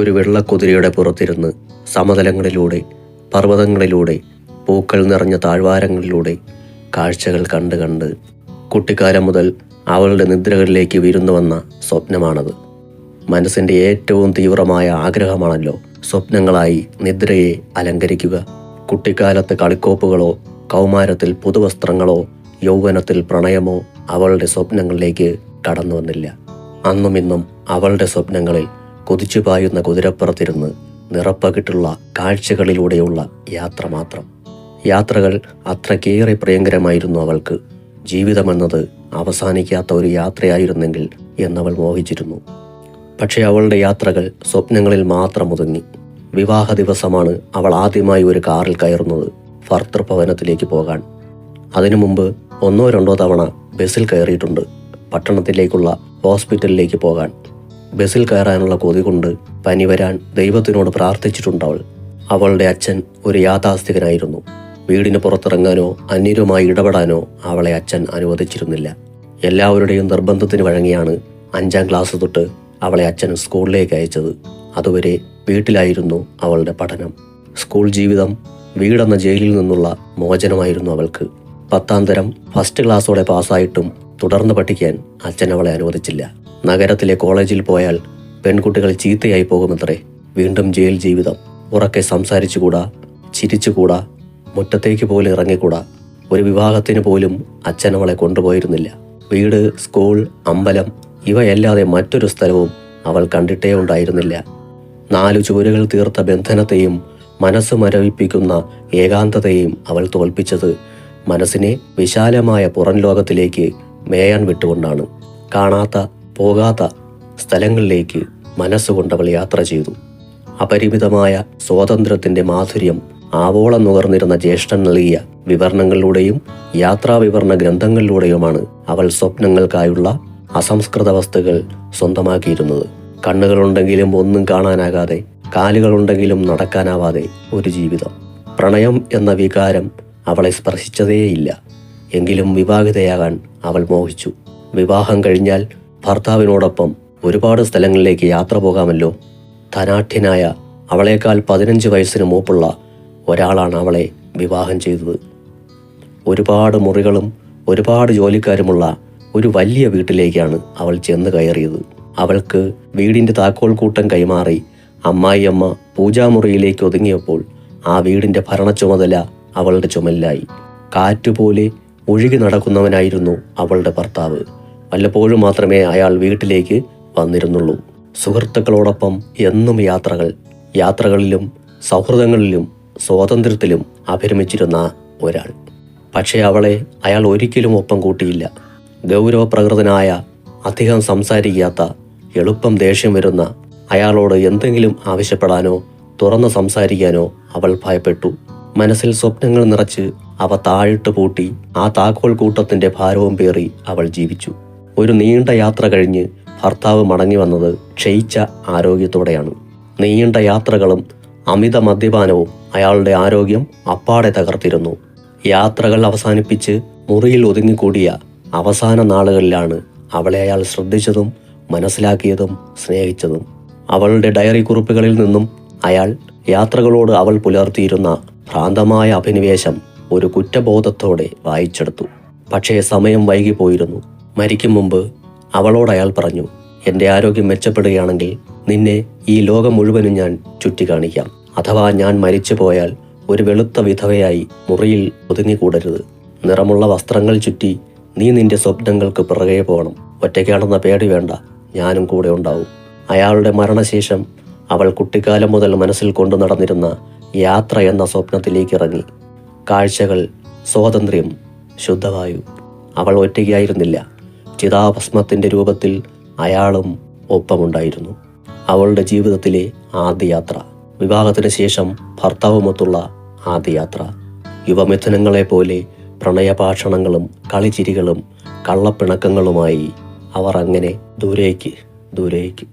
ഒരു വെള്ളക്കുതിരയുടെ പുറത്തിരുന്ന് സമതലങ്ങളിലൂടെ പർവതങ്ങളിലൂടെ പൂക്കൾ നിറഞ്ഞ താഴ്വാരങ്ങളിലൂടെ കാഴ്ചകൾ കണ്ട് കണ്ട് കുട്ടിക്കാലം മുതൽ അവളുടെ നിദ്രകളിലേക്ക് വിരുന്നു വന്ന സ്വപ്നമാണത്. മനസ്സിന്റെ ഏറ്റവും തീവ്രമായ ആഗ്രഹമാണല്ലോ സ്വപ്നങ്ങളായി നിദ്രയെ അലങ്കരിക്കുക. കുട്ടിക്കാലത്ത് കളിക്കോപ്പുകളോ കൗമാരത്തിൽ പുതുവസ്ത്രങ്ങളോ യൗവനത്തിൽ പ്രണയമോ അവളുടെ സ്വപ്നങ്ങളിലേക്ക് കടന്നു വന്നില്ല. അന്നും ഇന്നും അവളുടെ സ്വപ്നങ്ങളിൽ കുതിച്ചു പായുന്ന കുതിരപ്പുറത്തിരുന്ന് നിറപ്പകിട്ടുള്ള കാഴ്ചകളിലൂടെയുള്ള യാത്ര മാത്രം. യാത്രകൾ അത്രയ്ക്കേറെ പ്രിയങ്കരമായിരുന്നു അവൾക്ക്. ജീവിതമെന്നത് അവസാനിക്കാത്ത ഒരു യാത്രയായിരുന്നെങ്കിൽ എന്നവൾ മോഹിച്ചിരുന്നു. പക്ഷേ അവളുടെ യാത്രകൾ സ്വപ്നങ്ങളിൽ മാത്രം ഒതുങ്ങി. വിവാഹ ദിവസമാണ് അവൾ ആദ്യമായി ഒരു കാറിൽ കയറുന്നത് ഭർത്തൃഭവനത്തിലേക്ക് പോകാൻ. അതിനു മുമ്പ് ഒന്നോ രണ്ടോ തവണ ബസ്സിൽ കയറിയിട്ടുണ്ട് പട്ടണത്തിലേക്കുള്ള ഹോസ്പിറ്റലിലേക്ക് പോകാൻ. ബസ്സിൽ കയറാനുള്ള കൊതി കൊണ്ട് പനി വരാൻ ദൈവത്തിനോട് പ്രാർത്ഥിച്ചിട്ടുണ്ടവൾ അവളുടെ അച്ഛൻ ഒരു യാഥാസ്ഥികനായിരുന്നു. വീടിന് പുറത്തിറങ്ങാനോ അന്യരുമായി ഇടപെടാനോ അവളെ അച്ഛൻ അനുവദിച്ചിരുന്നില്ല. എല്ലാവരുടെയും നിർബന്ധത്തിന് വഴങ്ങിയാണ് അഞ്ചാം ക്ലാസ് തൊട്ട് അവളെ അച്ഛൻ സ്കൂളിലേക്ക് അയച്ചത്. അതുവരെ വീട്ടിലായിരുന്നു അവളുടെ പഠനം. സ്കൂൾ ജീവിതം വീടെന്ന ജയിലിൽ നിന്നുള്ള മോചനമായിരുന്നു അവൾക്ക്. പത്താം തരം ഫസ്റ്റ് ക്ലാസ്സോടെ പാസ്സായിട്ടും തുടർന്ന് പഠിക്കാൻ അച്ഛൻ അവളെ അനുവദിച്ചില്ല. നഗരത്തിലെ കോളേജിൽ പോയാൽ പെൺകുട്ടികൾ ചീത്തയായി പോകുമത്രേ വീണ്ടും ജയിൽ ജീവിതം. ഉറക്കെ സംസാരിച്ചുകൂടാ ചിരിച്ചുകൂടാ മുറ്റത്തേക്ക് പോലും ഇറങ്ങിക്കൂടാ. ഒരു വിവാഹത്തിന് പോലും അച്ഛൻ അവളെ കൊണ്ടുപോയിരുന്നില്ല. വീട് സ്കൂൾ അമ്പലം ഇവയല്ലാതെ മറ്റൊരു സ്ഥലവും അവൾ കണ്ടിട്ടേ ഉണ്ടായിരുന്നില്ല. നാലു ചുവരുകൾ തീർത്ത ബന്ധനത്തെയും മനസ്സ് മരവിപ്പിക്കുന്ന ഏകാന്തതയെയും അവൾ തോൽപ്പിച്ചത് മനസ്സിനെ വിശാലമായ പുറം ലോകത്തിലേക്ക് മേയാൻ വിട്ടുകൊണ്ടാണ്. കാണാത്ത പോകാത്ത സ്ഥലങ്ങളിലേക്ക് മനസ്സുകൊണ്ടവൾ യാത്ര ചെയ്തു. അപരിമിതമായ സ്വാതന്ത്ര്യത്തിന്റെ മാധുര്യം ആവോളം നുകർന്നിരുന്ന ജ്യേഷ്ഠൻ നൽകിയ വിവരണങ്ങളിലൂടെയും യാത്രാവിവരണ ഗ്രന്ഥങ്ങളിലൂടെയുമാണ് അവൾ സ്വപ്നങ്ങൾക്കായുള്ള അസംസ്കൃത വസ്തുക്കൾ സ്വന്തമാക്കിയിരുന്നത്. കണ്ണുകളുണ്ടെങ്കിലും ഒന്നും കാണാനാകാതെ കാലുകളുണ്ടെങ്കിലും നടക്കാനാവാതെ ഒരു ജീവിതം. പ്രണയം എന്ന വികാരം അവളെ സ്പർശിച്ചതേയില്ല. എങ്കിലും വിവാഹിതയാകാൻ അവൾ മോഹിച്ചു. വിവാഹം കഴിഞ്ഞാൽ ഭർത്താവിനോടൊപ്പം ഒരുപാട് സ്ഥലങ്ങളിലേക്ക് യാത്ര പോകാമല്ലോ. ധനാഠ്യനായ അവളേക്കാൾ പതിനഞ്ച് വയസ്സിന് മൂപ്പുള്ള ഒരാളാണ് അവളെ വിവാഹം ചെയ്തത്. ഒരുപാട് മുറികളും ഒരുപാട് ജോലിക്കാരുമുള്ള ഒരു വലിയ വീട്ടിലേക്കാണ് അവൾ ചെന്ന് കയറിയത്. അവൾക്ക് വീടിന്റെ താക്കോൽ കൂട്ടം കൈമാറി അമ്മായിയമ്മ പൂജാമുറിയിലേക്ക് ഒതുങ്ങിയപ്പോൾ ആ വീടിന്റെ ഭരണ ചുമതല അവളുടെ ചുമലിലായി. കാറ്റുപോലെ ഒഴുകി നടക്കുന്നവനായിരുന്നു അവളുടെ ഭർത്താവ്. വല്ലപ്പോഴും മാത്രമേ അയാൾ വീട്ടിലേക്ക് വന്നിരുന്നുള്ളൂ. സുഹൃത്തുക്കളോടൊപ്പം എന്നും യാത്രകൾ യാത്രകളിലും സൗഹൃദങ്ങളിലും സ്വാതന്ത്ര്യത്തിലും അഭിരമിച്ചിരുന്ന ഒരാൾ. പക്ഷേ അവളെ അയാൾ ഒരിക്കലും ഒപ്പം കൂട്ടിയില്ല. ഗൗരവപ്രകൃതനായ അധികം സംസാരിക്കാത്ത എളുപ്പം ദേഷ്യം വരുന്ന അയാളോട് എന്തെങ്കിലും ആവശ്യപ്പെടാനോ തുറന്ന് സംസാരിക്കാനോ അവൾ ഭയപ്പെട്ടു. മനസ്സിൽ സ്വപ്നങ്ങൾ നിറച്ച് അവ താഴിട്ട് പൂട്ടി ആ താക്കോൽ കൂട്ടത്തിന്റെ ഭാരവും പേറി അവൾ ജീവിച്ചു. ഒരു നീണ്ട യാത്ര കഴിഞ്ഞ് ഭർത്താവ് മടങ്ങി വന്നത് ക്ഷയിച്ച ആരോഗ്യത്തോടെയാണ്. നീണ്ട യാത്രകളും അമിത മദ്യപാനവും അയാളുടെ ആരോഗ്യം അപ്പാടെ തകർത്തിരുന്നു. യാത്രകൾ അവസാനിപ്പിച്ച് മുറിയിൽ ഒതുങ്ങിക്കൂടിയ അവസാന നാളുകളിലാണ് അവളെ അയാൾ ശ്രദ്ധിച്ചതും മനസ്സിലാക്കിയതും സ്നേഹിച്ചതും. അവളുടെ ഡയറി കുറിപ്പുകളിൽ നിന്നും അയാൾ യാത്രകളോട് അവൾ പുലർത്തിയിരുന്ന ഭ്രാന്തമായ അഭിനിവേശം ഒരു കുറ്റബോധത്തോടെ വായിച്ചെടുത്തു. പക്ഷേ സമയം വൈകിപ്പോയിരുന്നു. മരിക്കും മുമ്പ് അവളോട് അയാൾ പറഞ്ഞു എന്റെ ആരോഗ്യം മെച്ചപ്പെടുകയാണെങ്കിൽ നിന്നെ ഈ ലോകം മുഴുവനും ഞാൻ ചുറ്റിക്കാണിക്കാം. അഥവാ ഞാൻ മരിച്ചു പോയാൽ ഒരു വെളുത്ത വിധവയായി മുറിയിൽ ഒതുങ്ങിക്കൂടരുത്. നിറമുള്ള വസ്ത്രങ്ങൾ ചുറ്റി നീ നിന്റെ സ്വപ്നങ്ങൾക്ക് പിറകെ പോകണം. ഒറ്റയ്ക്കാണെന്ന പേടി വേണ്ട ഞാനും കൂടെ ഉണ്ടാവും. അയാളുടെ മരണശേഷം അവൾ കുട്ടിക്കാലം മുതൽ മനസ്സിൽ കൊണ്ടു നടന്നിരുന്ന യാത്ര എന്ന സ്വപ്നത്തിലേക്ക് ഇറങ്ങി. കാഴ്ചകൾ സ്വാതന്ത്ര്യം ശുദ്ധവായു. അവൾ ഒറ്റയ്ക്കായിരുന്നില്ല. ചിതാഭസ്മത്തിന്റെ രൂപത്തിൽ അയാളും ഒപ്പമുണ്ടായിരുന്നു. അവളുടെ ജീവിതത്തിലെ ആദ്യ യാത്ര വിവാഹത്തിന് ശേഷം ഭർത്താവുമൊത്തുള്ള ആദ്യ യാത്ര യുവമിഥുനങ്ങളെ പോലെ പ്രണയഭാഷണങ്ങളും കളിച്ചിരികളും കള്ളപ്പിണക്കങ്ങളുമായി അവർ അങ്ങനെ ദൂരേക്ക് ദൂരേക്ക്